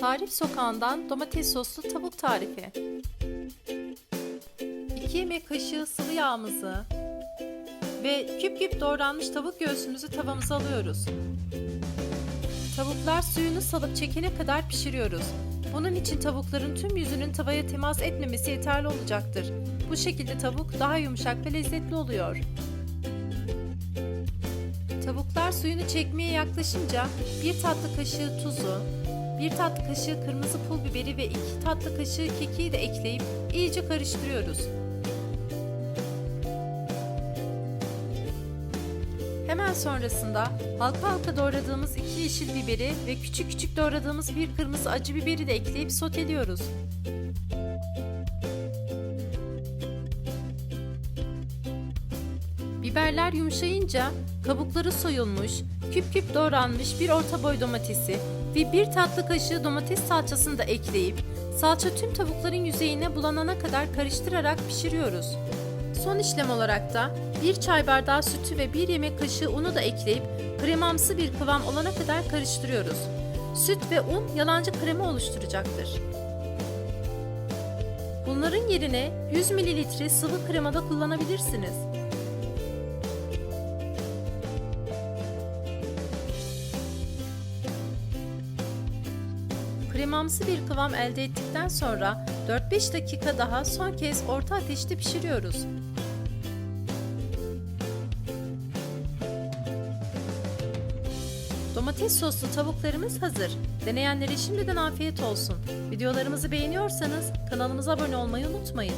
Tarif Sokağı'ndan domates soslu tavuk tarifi. 2 yemek kaşığı sıvı yağımızı ve küp küp doğranmış tavuk göğsümüzü tavamıza alıyoruz. Tavuklar suyunu salıp çekene kadar pişiriyoruz. Bunun için tavukların tüm yüzünün tavaya temas etmemesi yeterli olacaktır. Bu şekilde tavuk daha yumuşak ve lezzetli oluyor. Tavuklar suyunu çekmeye yaklaşınca bir tatlı kaşığı tuzu, bir tatlı kaşığı kırmızı pul biberi ve iki tatlı kaşığı kekiği de ekleyip iyice karıştırıyoruz. Hemen sonrasında halka halka doğradığımız iki yeşil biberi ve küçük küçük doğradığımız bir kırmızı acı biberi de ekleyip soteliyoruz. Biberler yumuşayınca kabukları soyulmuş, küp küp doğranmış bir orta boy domatesi ve bir tatlı kaşığı domates salçasını da ekleyip salça tüm tavukların yüzeyine bulanana kadar karıştırarak pişiriyoruz. Son işlem olarak da bir çay bardağı sütü ve bir yemek kaşığı unu da ekleyip kremamsı bir kıvam olana kadar karıştırıyoruz. Süt ve un yalancı krema oluşturacaktır. Bunların yerine 100 ml sıvı krema da kullanabilirsiniz. Kremamsı bir kıvam elde ettikten sonra 4-5 dakika daha son kez orta ateşte pişiriyoruz. Domates soslu tavuklarımız hazır. Deneyenlere şimdiden afiyet olsun. Videolarımızı beğeniyorsanız kanalımıza abone olmayı unutmayın.